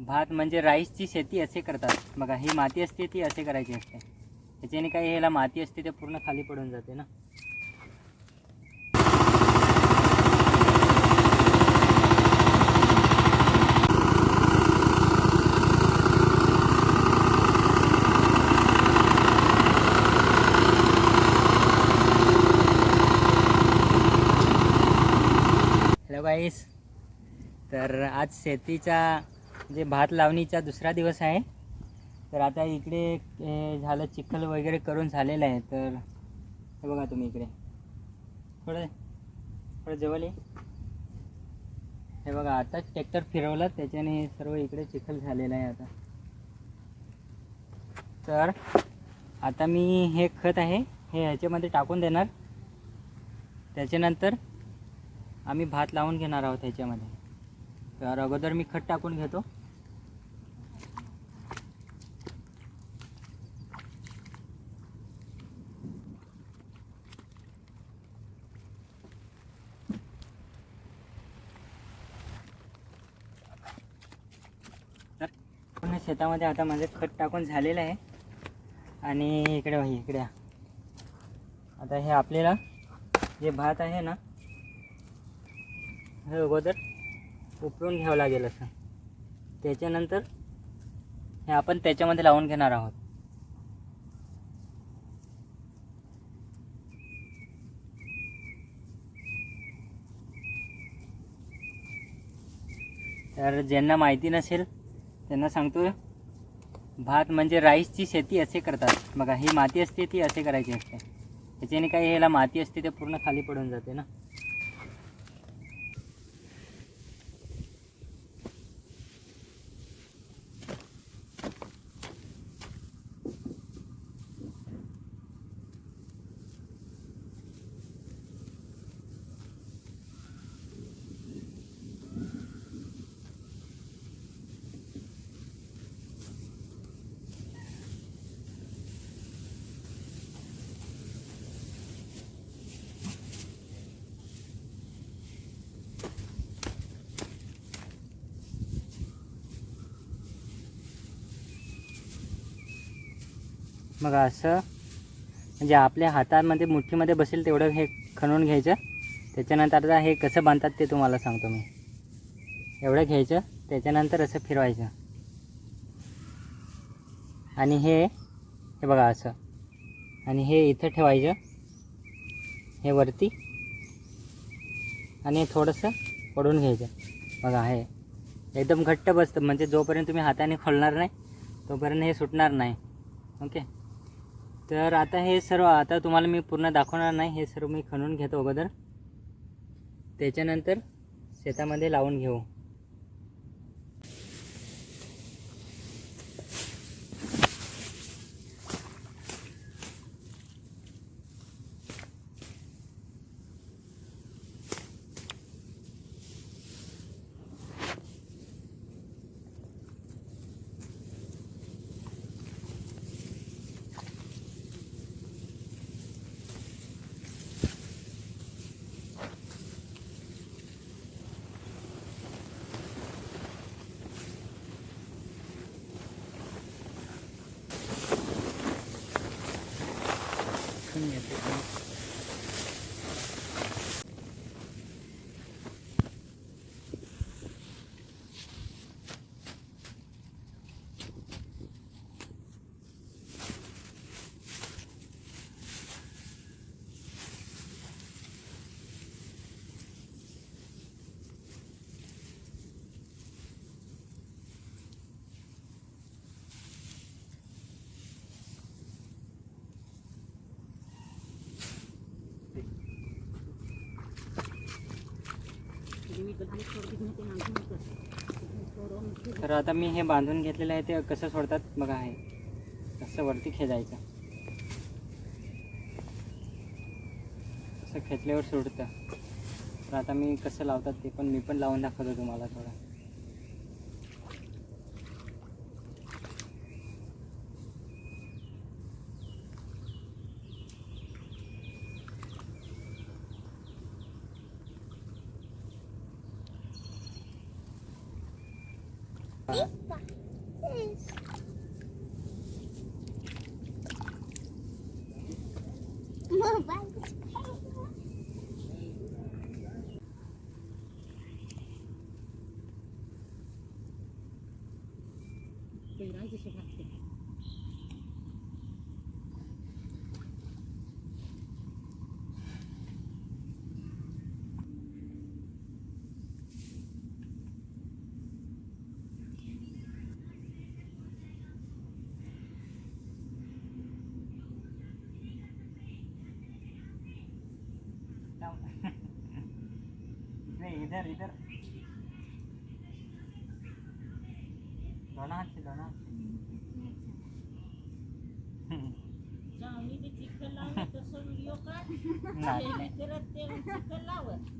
भात म्हणजे राईसची शेती असे करतात. बघा ही माती असते ती असे करायची असते. त्याच्याने काही ह्याला माती असते ते पूर्ण खाली पडून जाते ना. हॅलो गाईस तर आज शेतीचा जे भात लावणीचा दुसरा दिवस आहे. तर आता इकडे हे झालं चिखल वगैरे करून झालेलं आहे. तर हे बघा तुम्ही इकडे. थोडं थोडं जवळ ये. हे बघा आता ट्रॅक्टर फिरवला त्याच्याने सर्व इकडे चिखल झालेलं आहे आता. तर आता मी हे खत आहे हे ह्याच्यामध्ये टाकून देणार. त्याच्यानंतर आम्ही भात लावून घेणार आहोत ह्याच्यामध्ये. तर अगोदर मी खत टाकून घेतो. शेतामध्ये आता माझं खत टाकून झालेलं आहे. आणि इकडे बघा, इकडे आता हे आपल्याला जे भात आहे ना हे अगोदर उपरून घ्यावं लागेल असं. त्याच्यानंतर हे आपण त्याच्यामध्ये लावून घेणार आहोत. तर ज्यांना माहिती नसेल त्यांना सांगतो भात म्हणजे राईसची शेती असे करतात. बघा ही माती असते ती असे करायची असते. त्याच्याने काही ह्याला माती असते ते पूर्ण खाली पडून जाते ना. बघा असं म्हणजे आपल्या हातामध्ये मुठीमध्ये बसेल तेवढं हे खणून घ्यायचं. त्याच्यानंतर आता हे कसं बांधतात ते तुम्हाला सांगतो मी. एवढं घ्यायचं त्याच्यानंतर असं फिरवायचं. आणि हे हे बघा असं. आणि हे इथं ठेवायचं. हे वरती. आणि थोडंसं पडून घ्यायचं. बघा हे. एकदम घट्ट बसतं. म्हणजे जोपर्यंत तुम्ही हाताने खोलणार नाही तोपर्यंत हे सुटणार नाही. ओके? तर आता हे सर्व आता तुम्हाला मी पूर्ण दाखवणार नाही. हे सर्व मी खणून घेतो अगोदर. त्याच्यानंतर शेतामध्ये लावून घेऊ. Thank you. तर आता मी हे बांधून घेतलेलं आहे ते कसं सोडतात बघा आहे असं वरती खेचायचं. असं खेचल्यावर सोडतं तर आता मी कसं लावतात ते पण मी पण लावून दाखवतो तुम्हाला थोडं. Ik ben Mama. Wait, I just have. इकडे इधर इधर दोन हात से, दोन. जाऊन इथे चिखल लावलं तसं व्हिडिओ काढ नाही, ते नाही. करत ते चिखल लावत